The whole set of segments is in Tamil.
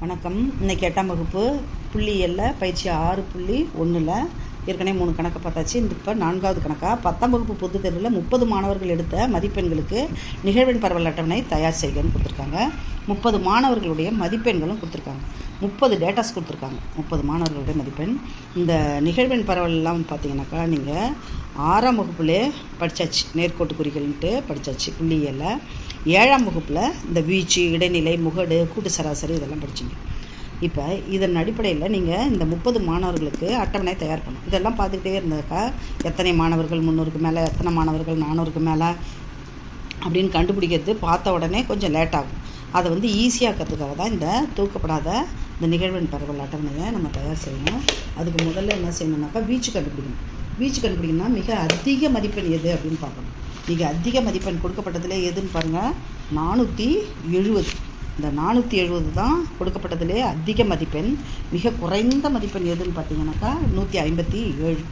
வணக்கம். இன்னைக்கு எட்டாம் வகுப்பு. புள்ளியல்ல பயிற்சி ஆறு புள்ளி ஒன்றில் ஏற்கனவே மூணு கணக்கு பார்த்தாச்சு. இந்த இப்போ நான்காவது கணக்காக பத்தாம் வகுப்பு பொதுத் தேர்வில் முப்பது மாணவர்கள் எடுத்த மதிப்பெண்களுக்கு நிகழ்வெண் பரவல் அட்டவணை தயார் செய்கன்னு கொடுத்துருக்காங்க. முப்பது மாணவர்களுடைய மதிப்பெண்களும் கொடுத்துருக்காங்க. முப்பது டேட்டாஸ் கொடுத்துருக்காங்க. முப்பது மாணவர்களுடைய மதிப்பெண். இந்த நிகழ்வெண் பரவலெல்லாம் பார்த்தீங்கன்னாக்கா நீங்கள் ஆறாம் வகுப்புலே படித்தாச்சு நேர்கோட்டு குறிகள்ன்ட்டு படித்தாச்சு புள்ளியல்ல ஏழாம் வகுப்பில் இந்த வீச்சு இடைநிலை முகடு கூட்டு சராசரி இதெல்லாம் படிச்சிங்க. இப்போ இதன் அடிப்படையில் நீங்கள் இந்த முப்பது மாணவர்களுக்கு அட்டவணை தயார் பண்ணும் இதெல்லாம் பார்த்துக்கிட்டே இருந்தாக்கா எத்தனை மாணவர்கள் முந்நூறுக்கு மேலே எத்தனை மாணவர்கள் நானூறுக்கு மேலே அப்படின்னு கண்டுபிடிக்கிறது பார்த்த உடனே கொஞ்சம் லேட் ஆகும். அதை வந்து ஈஸியாக்கிறதுக்காக தான் இந்த தூக்கப்படாத இந்த நிகழ்வின் பரவல் அட்டவணையை நம்ம தயார் செய்யணும். அதுக்கு முதல்ல என்ன செய்யணும்னாக்கா வீச்சு கண்டுபிடிக்கணும். வீச்சு கண்டுபிடிக்கணும்னா மிக அதிக மதிப்பெண் எது அப்படின்னு பார்க்கணும். மிக அதிக மதிப்பெண் கொடுக்கப்பட்டதில் எதுன்னு பாருங்கள் நானூற்றி எழுபது இந்த நானூற்றி எழுபது தான் கொடுக்கப்பட்டதிலே அதிக மதிப்பெண். மிக குறைந்த மதிப்பெண் எதுன்னு பார்த்தீங்கன்னாக்கா நூற்றி ஐம்பத்தி ஏழு.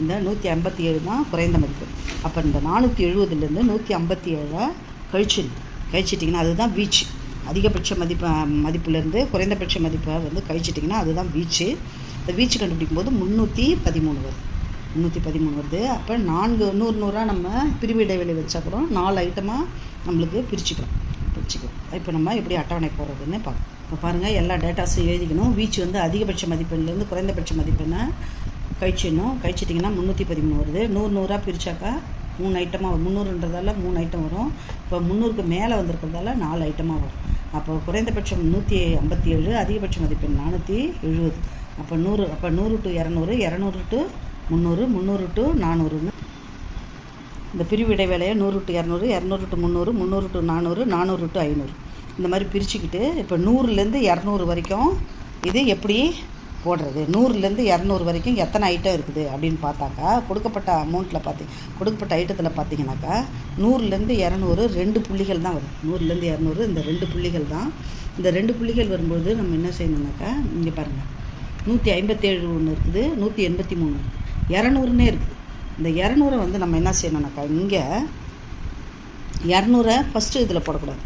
இந்த நூற்றி ஐம்பத்தி ஏழு தான் குறைந்த மதிப்பெண். அப்போ இந்த நானூற்றி எழுபதுலேருந்து நூற்றி ஐம்பத்தி ஏழை கழிச்சிடணும். கழிச்சிட்டிங்கன்னா அதுதான் வீச்சு. அதிகபட்ச மதிப்பு மதிப்புலேருந்து குறைந்தபட்ச மதிப்பை வந்து கழிச்சிட்டிங்கன்னா அதுதான் வீச்சு. இந்த வீச்சு கண்டுபிடிக்கும் போது முந்நூற்றி பதிமூணு வருது. முந்நூற்றி பதிமூணு வருது. அப்போ நான்கு நூறு நூறாக நம்ம பிரிவு இடைவெளி வச்சா கூட நாலு ஐட்டமாக நம்மளுக்கு பிரிச்சுக்கலாம். பிரிச்சுக்கலாம். இப்போ நம்ம எப்படி அட்டவணை போடுறதுன்னு பார்க்கலாம். இப்போ பாருங்கள் எல்லா டேட்டாஸும் எழுதிக்கணும். வீச்சு வந்து அதிகபட்ச மதிப்பெண்லேருந்து குறைந்தபட்ச மதிப்பெண்ணை கழிச்சிடணும். கழிச்சிட்டிங்கன்னா முந்நூற்றி பதிமூணு வருது. நூறு நூறாக பிரித்தாக்கா மூணு ஐட்டமாக வரும். முந்நூறுன்றதால மூணு ஐட்டம் வரும். இப்போ முந்நூறுக்கு மேலே வந்திருக்கிறதால நாலு ஐட்டமாக வரும். அப்போ குறைந்தபட்சம் நூற்றி ஐம்பத்தி ஏழு அதிகபட்ச மதிப்பெண் நானூற்றி எழுபது அப்போ நூறு அப்போ நூறு டு இரநூறு இரநூறு டு முந்நூறு முந்நூறு டு நானூறுன்னு இந்த பிரிவு இடைவேளையை நூறு டு இரநூறு இரநூறு டு முந்நூறு முந்நூறு டு நானூறு நானூறு டு ஐநூறு. இந்த மாதிரி பிரிச்சுக்கிட்டு இப்போ நூறுலேருந்து இரநூறு வரைக்கும் இது எப்படி போடுறது. நூறுலேருந்து இரநூறு வரைக்கும் எத்தனை ஐட்டம் இருக்குது அப்படின்னு பார்த்தாக்கா கொடுக்கப்பட்ட அமௌண்ட்டில் பார்த்தி கொடுக்கப்பட்ட ஐட்டத்தில் பார்த்தீங்கன்னாக்கா நூறுலேருந்து இரநூறு ரெண்டு புள்ளிகள் தான் வரும். நூறுலேருந்து இரநூறு இந்த ரெண்டு புள்ளிகள் தான். இந்த ரெண்டு புள்ளிகள் வரும்போது நம்ம என்ன செய்யணுன்னாக்கா இங்கே பாருங்கள் நூற்றி ஐம்பத்தேழு ஒன்று இருக்குது நூற்றி எண்பத்தி மூணு இரநூறுனே இருக்குது. இந்த இரநூறை வந்து நம்ம என்ன செய்யணும்னாக்கா இங்கே இரநூறை ஃபஸ்ட்டு இதில் போடக்கூடாது.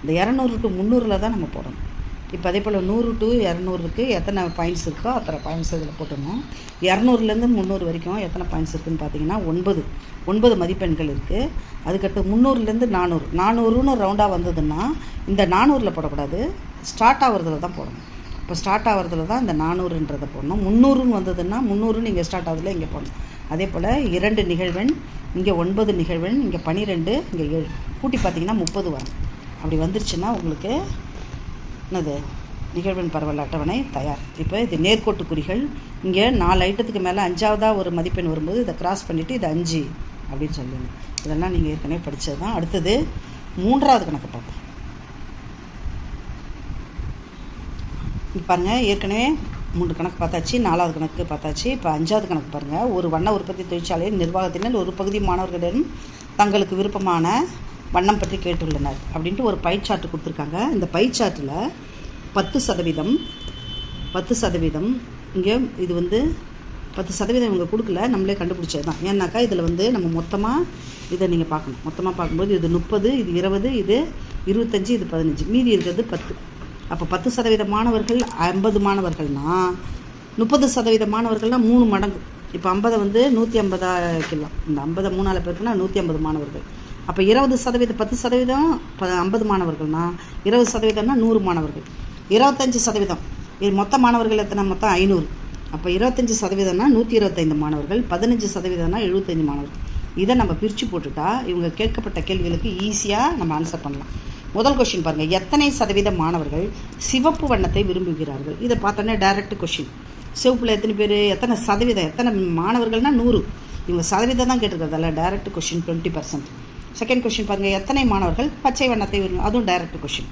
இந்த இரநூறு டு முந்நூறில் தான் நம்ம போடணும். இப்போ அதே போல் நூறு டு இரநூறுக்கு எத்தனை பாயிண்ட்ஸ் இருக்கோ அத்தனை பாயிண்ட்ஸ் இதில் போட்டுடணும் இரநூறுலேருந்து முந்நூறு வரைக்கும் எத்தனை பாயிண்ட்ஸ் இருக்குதுன்னு பார்த்தீங்கன்னா ஒன்பது. ஒன்பது மதிப்பெண்கள் இருக்குது அதுக்கடுத்து முந்நூறுலேருந்து நானூறு. நானூறுன்னு ரவுண்டாக வந்ததுன்னா இந்த நானூறில் போடக்கூடாது. ஸ்டார்ட் ஆகிறதுல தான் போடணும். இப்போ ஸ்டார்ட் ஆகிறதுல தான் இந்த நானூறுன்றதை போடணும். முந்நூறுன்னு வந்ததுன்னா முந்நூறுன்னு இங்கே ஸ்டார்ட் ஆகுதுல இங்கே போடணும். அதே போல் இரண்டு நிகழ்வெண் இங்கே ஒன்பது நிகழ்வெண் இங்கே பன்னிரெண்டு இங்கே ஏழு. கூட்டி பார்த்தீங்கன்னா முப்பது வரும். அப்படி வந்துருச்சுன்னா உங்களுக்கு என்னது? நிகழ்வெண் பரவல் அட்டவணை தயார். இப்போ இது நேர்கோட்டு குறிகள். இங்கே நாலு ஐட்டத்துக்கு மேலே அஞ்சாவதாக ஒரு மதிப்பெண் வரும்போது இதை கிராஸ் பண்ணிவிட்டு இது அஞ்சு அப்படின்னு சொல்லணும் இதெல்லாம் நீங்கள் ஏற்கனவே படித்தது தான் அடுத்தது மூன்றாவது கணக்கு பார்ப்போம். பாருங்கள் ஏற்கனவே மூன்று கணக்கு பார்த்தாச்சு நாலாவது கணக்கு பார்த்தாச்சு. இப்போ அஞ்சாவது கணக்கு பாருங்கள் ஒரு வண்ண உற்பத்தி தொழிற்சாலையின் நிர்வாகத்தினர் ஒரு பகுதி மாணவர்களிடம் தங்களுக்கு விருப்பமான வண்ணம் பற்றி கேட்டுள்ளனர் அப்படின்ட்டு ஒரு பைச்சார்ட்டு கொடுத்துருக்காங்க. இந்த பைச்சார்ட்டில் பத்து சதவீதம் பத்து சதவீதம் இங்கே இது வந்து பத்து சதவீதம் இவங்க கொடுக்கல நம்மளே கண்டுபிடிச்சது தான். ஏன்னாக்கா இதில் வந்து நம்ம மொத்தமாக இதை நீங்கள் பார்க்கணும். மொத்தமாக பார்க்கும்போது இது முப்பது இது இருபது இது இருபத்தஞ்சி இது பதினஞ்சு. மீதி இருக்கிறது பத்து. அப்போ பத்து சதவீத மாணவர்கள் ஐம்பது மாணவர்கள்னால் முப்பது சதவீத மாணவர்கள்னால் மூணு மடங்கு. இப்போ ஐம்பதை வந்து நூற்றி ஐம்பதா கிலோ. இந்த ஐம்பதை மூணால் பேருக்குன்னா நூற்றி ஐம்பது மாணவர்கள். அப்போ இருபது சதவீதம் பத்து சதவீதம் ப ஐம்பது மாணவர்கள்னா இருபது சதவீதம்னா நூறு மாணவர்கள். இருபத்தஞ்சி சதவீதம். இது மொத்த மாணவர்கள் எத்தனை? மொத்தம் ஐநூறு. அப்போ இருபத்தஞ்சி சதவீதம்னா நூற்றி இருபத்தைந்து மாணவர்கள் பதினஞ்சு சதவீதம்னா எழுபத்தஞ்சு மாணவர்கள். இதை நம்ம பிரித்து போட்டுட்டா இவங்க கேட்கப்பட்ட கேள்விகளுக்கு ஈஸியாக நம்ம ஆன்சர் பண்ணலாம். முதல் கொஷின் பாருங்கள் எத்தனை சதவீத மாணவர்கள் சிவப்பு வண்ணத்தை விரும்புகிறார்கள்? இதை பார்த்தோன்னே டைரக்ட் கொஷின் சிவப்பில் எத்தனை பேர்? எத்தனை சதவீதம்? எத்தனை மாணவர்கள்னால் நூறு. இவங்க சதவீதம் தான் கேட்டிருக்கிறதால direct question twenty percent second question பாருங்கள் எத்தனை மாணவர்கள் பச்சை வண்ணத்தை விரும்பும் அதுவும் டைரக்ட் கொஷின்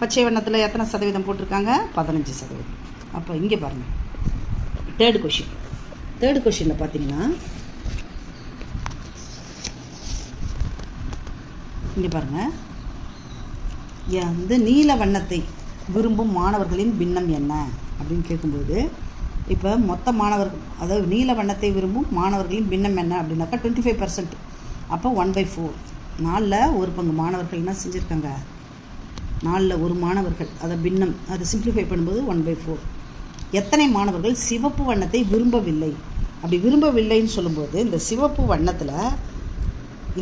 பச்சை வண்ணத்தில் எத்தனை சதவீதம் போட்டிருக்காங்க? பதினஞ்சு சதவீதம். அப்போ இங்கே பாருங்கள் தேர்டு கொஷின் தேர்டு கொஷினில் பார்த்தீங்கன்னா இங்கே பாருங்கள் வந்து நீல வண்ணத்தை விரும்பும் மாணவர்களின் பின்னம் என்ன? அப்படின்னு கேட்கும்போது இப்போ மொத்த மாணவர்கள் அதாவது நீல வண்ணத்தை விரும்பும் மாணவர்களின் பின்னம் என்ன அப்படின்னாக்கா டுவெண்ட்டி ஃபைவ் பர்சன்ட் அப்போ ஒன் பை ஃபோர் நாலில் ஒரு பங்கு மாணவர்கள் என்ன செஞ்சுருக்காங்க? நாலில் ஒரு மாணவர்கள் அதை பின்னம் அதை சிம்பிளிஃபை பண்ணும்போது ஒன் பை ஃபோர் எத்தனை மாணவர்கள் சிவப்பு வண்ணத்தை விரும்பவில்லை? அப்படி விரும்பவில்லைன்னு சொல்லும்போது இந்த சிவப்பு வண்ணத்தில்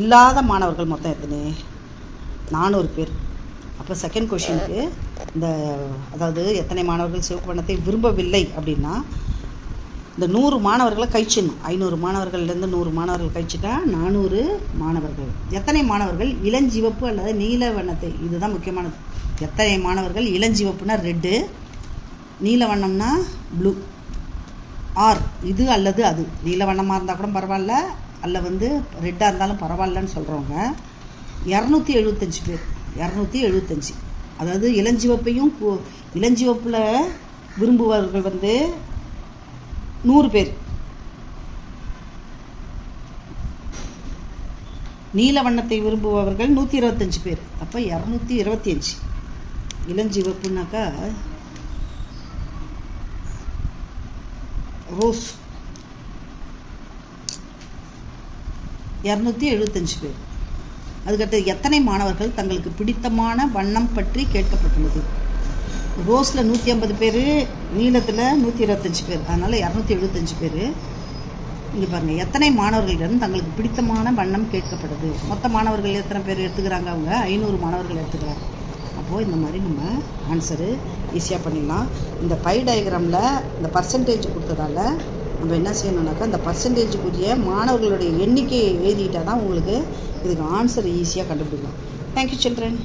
இல்லாத மாணவர்கள் மொத்தம் எத்தனை? நானூறு பேர். அப்போ செகண்ட் கொஷினுக்கு இந்த அதாவது எத்தனை மாணவர்கள் சிவப்பு வண்ணத்தை விரும்பவில்லை அப்படின்னா இந்த நூறு மாணவர்களை கழிச்சிடணும். ஐநூறு மாணவர்கள்லேருந்து நூறு மாணவர்கள் கழிச்சிட்டா நானூறு மாணவர்கள். எத்தனை மாணவர்கள்? இளஞ்சிவப்பு அல்லது நீல வண்ணத்தை. இதுதான் முக்கியமானது. எத்தனை மாணவர்கள்? இளஞ்சிவப்புனா ரெட்டு நீல வண்ணம்னா ப்ளூ. ஆர் இது அல்லது அது. நீல வண்ணமாக இருந்தால் கூட பரவாயில்ல அல்ல வந்து ரெட்டாக இருந்தாலும் பரவாயில்லன்னு சொல்கிறவங்க இரநூத்தி எழுபத்தஞ்சு பேர். இரநூத்தி எழுபத்தஞ்சி அதாவது இளஞ்சிவப்பையும் இளஞ்சிவப்பில் விரும்புபவர்கள் வந்து நூறு பேர். நீல வண்ணத்தை விரும்புபவர்கள் நூற்றி இருபத்தஞ்சி பேர். அப்போ இரநூத்தி இருபத்தி அஞ்சு இளஞ்சிவப்புனாக்கா ரோஸ். இரநூத்தி எழுபத்தஞ்சு பேர். அதுக்கடுத்து எத்தனை மாணவர்கள் தங்களுக்கு பிடித்தமான வண்ணம் பற்றி கேட்கப்பட்டுள்ளது? ரோஸில் நூற்றி ஐம்பது பேர் நீளத்தில் நூற்றி இருபத்தஞ்சி பேர். அதனால் இரநூத்தி எழுபத்தஞ்சு பேர். இங்கே பாருங்கள் எத்தனை மாணவர்களிடம் தங்களுக்கு பிடித்தமான வண்ணம் கேட்கப்படுது? மொத்த மாணவர்கள் எத்தனை பேர் எடுத்துக்கிறாங்க அவங்க? ஐநூறு மாணவர்கள் எடுத்துக்கிறாங்க. அப்போது இந்த மாதிரி நம்ம ஆன்சரு ஈஸியாக பண்ணிடலாம். இந்த பை டயக்ராமில் இந்த பர்சன்டேஜ் கொடுத்ததால நம்ம என்ன செய்யணும்னாக்கா இந்த பர்சன்டேஜுக்குரிய மாணவர்களுடைய எண்ணிக்கையை எழுதிட்டால் தான் உங்களுக்கு இதுக்கு ஆன்சர் ஈஸியாக கண்டுபிடிக்கலாம். Thank you children